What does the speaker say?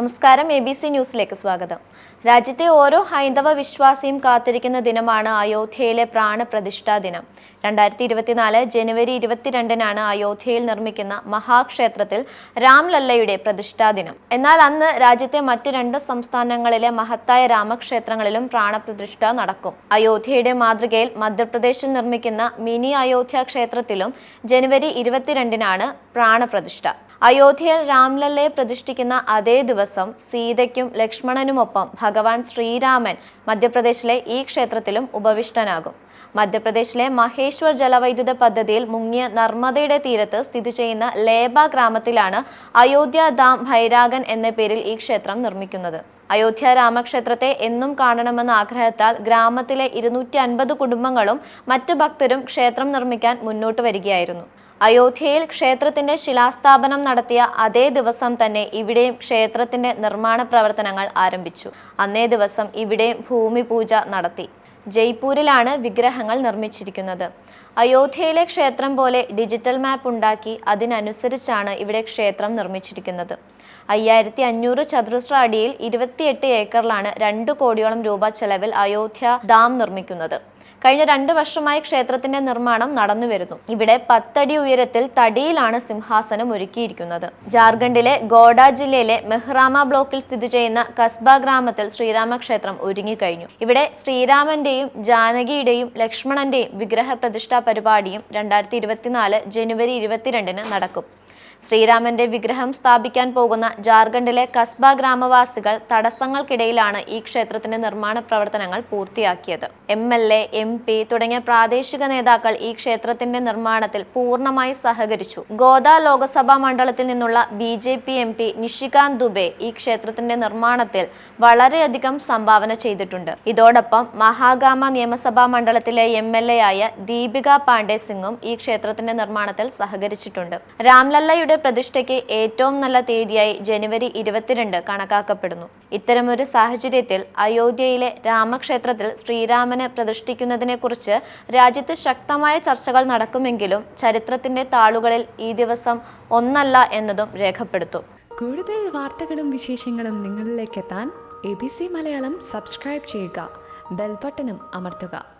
നമസ്കാരം A B C ന്യൂസിലേക്ക് സ്വാഗതം. രാജ്യത്തെ ഓരോ ഹൈന്ദവ വിശ്വാസിയും കാത്തിരിക്കുന്ന ദിനമാണ് അയോധ്യയിലെ പ്രാണപ്രതിഷ്ഠാ ദിനം. രണ്ടായിരത്തി ഇരുപത്തിനാല് ജനുവരി ഇരുപത്തിരണ്ടിനാണ് അയോധ്യയിൽ നിർമ്മിക്കുന്ന മഹാക്ഷേത്രത്തിൽ രാംലല്ലയുടെ പ്രതിഷ്ഠാ ദിനം. എന്നാൽ അന്ന് രാജ്യത്തെ മറ്റ് രണ്ട് സംസ്ഥാനങ്ങളിലെ മഹത്തായ രാമക്ഷേത്രങ്ങളിലും പ്രാണപ്രതിഷ്ഠ നടക്കും. അയോധ്യയുടെ മാതൃകയിൽ മധ്യപ്രദേശിൽ നിർമ്മിക്കുന്ന മിനി അയോധ്യ ക്ഷേത്രത്തിലും ജനുവരി ഇരുപത്തിരണ്ടിനാണ് പ്രാണപ്രതിഷ്ഠ. അയോധ്യയിൽ രാംലല്ലയെ പ്രതിഷ്ഠിക്കുന്ന അതേ ദിവസം സീതയ്ക്കും ലക്ഷ്മണനുമൊപ്പം ഭഗവാൻ ശ്രീരാമൻ മധ്യപ്രദേശിലെ ഈ ക്ഷേത്രത്തിലും ഉപവിഷ്ടനാകും. മധ്യപ്രദേശിലെ മഹേശ്വർ ജലവൈദ്യുത പദ്ധതിയിൽ മുങ്ങിയ നർമ്മദയുടെ തീരത്ത് സ്ഥിതി ചെയ്യുന്ന ലേബ ഗ്രാമത്തിലാണ് അയോധ്യ ദാം ഭൈരാഗൻ എന്ന പേരിൽ ഈ ക്ഷേത്രം നിർമ്മിക്കുന്നത്. അയോധ്യ രാമക്ഷേത്രത്തെ എന്നും കാണണമെന്ന ആഗ്രഹത്താൽ ഗ്രാമത്തിലെ ഇരുന്നൂറ്റി അൻപത് കുടുംബങ്ങളും മറ്റു ഭക്തരും ക്ഷേത്രം നിർമ്മിക്കാൻ മുന്നോട്ട് വരികയായിരുന്നു. അയോധ്യയിൽ ക്ഷേത്രത്തിന്റെ ശിലാസ്ഥാപനം നടത്തിയ അതേ ദിവസം തന്നെ ഇവിടെയും ക്ഷേത്രത്തിന്റെ നിർമ്മാണ പ്രവർത്തനങ്ങൾ ആരംഭിച്ചു. അന്നേ ദിവസം ഇവിടെയും ഭൂമി പൂജ നടത്തി. ജയ്പൂരിലാണ് വിഗ്രഹങ്ങൾ നിർമ്മിച്ചിരിക്കുന്നത്. അയോധ്യയിലെ ക്ഷേത്രം പോലെ ഡിജിറ്റൽ മാപ്പ് ഉണ്ടാക്കി അതിനനുസരിച്ചാണ് ഇവിടെ ക്ഷേത്രം നിർമ്മിച്ചിരിക്കുന്നത്. അയ്യായിരത്തി അഞ്ഞൂറ് ചതുരശ്ര അടിയിൽ ഇരുപത്തിയെട്ട് ഏക്കറിലാണ് രണ്ട് കോടിയോളം രൂപ ചെലവിൽ അയോധ്യ ഡാം നിർമ്മിക്കുന്നത്. കഴിഞ്ഞ രണ്ട് വർഷമായി ക്ഷേത്രത്തിന്റെ നിർമ്മാണം നടന്നു വരുന്നു. ഇവിടെ പത്തടി ഉയരത്തിൽ തടിയിലാണ് സിംഹാസനം ഒരുക്കിയിരിക്കുന്നത്. ജാർഖണ്ഡിലെ ഗോഡ ജില്ലയിലെ മെഹ്റാമ ബ്ലോക്കിൽ സ്ഥിതി ചെയ്യുന്ന കസ്ബ ഗ്രാമത്തിൽ ശ്രീരാമക്ഷേത്രം ഒരുങ്ങിക്കഴിഞ്ഞു. ഇവിടെ ശ്രീരാമന്റെയും ജാനകിയുടെയും ലക്ഷ്മണന്റെയും വിഗ്രഹ പ്രതിഷ്ഠാ പരിപാടിയും രണ്ടായിരത്തി ഇരുപത്തിനാല് ജനുവരി ഇരുപത്തിരണ്ടിന് നടക്കും. ശ്രീരാമന്റെ വിഗ്രഹം സ്ഥാപിക്കാൻ പോകുന്ന ജാർഖണ്ഡിലെ കസ്ബ ഗ്രാമവാസികൾ തടസ്സങ്ങൾക്കിടയിലാണ് ഈ ക്ഷേത്രത്തിന്റെ നിർമ്മാണ പ്രവർത്തനങ്ങൾ പൂർത്തിയാക്കിയത്. M L A M P തുടങ്ങിയ പ്രാദേശിക നേതാക്കൾ ഈ ക്ഷേത്രത്തിന്റെ നിർമ്മാണത്തിൽ പൂർണമായി സഹകരിച്ചു. ഗോദ ലോകസഭാ മണ്ഡലത്തിൽ നിന്നുള്ള B J P M P Nishikant Dubey ഈ ക്ഷേത്രത്തിന്റെ നിർമ്മാണത്തിൽ വളരെയധികം സംഭാവന ചെയ്തിട്ടുണ്ട്. ഇതോടൊപ്പം മഹാഗാമ നിയമസഭാ മണ്ഡലത്തിലെ എം എൽ എ ആയ ദീപിക പാണ്ഡെ സിംഗും ഈ ക്ഷേത്രത്തിന്റെ നിർമ്മാണത്തിൽ സഹകരിച്ചിട്ടുണ്ട്. രാംലല്ലയുടെ പ്രതിഷ്ഠയ്ക്ക് ഏറ്റവും നല്ല തീയതിയായി ജനുവരി ഇരുപത്തിരണ്ട് കണക്കാക്കപ്പെടുന്നു. ഇത്തരമൊരു സാഹചര്യത്തിൽ അയോധ്യയിലെ രാമക്ഷേത്രത്തിൽ ശ്രീരാമനെ പ്രതിഷ്ഠിക്കുന്നതിനെക്കുറിച്ച് രാജ്യത്ത് ശക്തമായ ചർച്ചകൾ നടക്കുമെങ്കിലും ചരിത്രത്തിന്റെ താളുകളിൽ ഈ ദിവസം ഒന്നല്ല എന്നതും രേഖപ്പെടുത്തും. കൂടുതൽ വാർത്തകളും വിശേഷങ്ങളും നിങ്ങളിലേക്ക് എത്താൻ A B C Malayalam subscribe ചെയ്യുക. ബെൽബട്ടനും അമർത്തുക.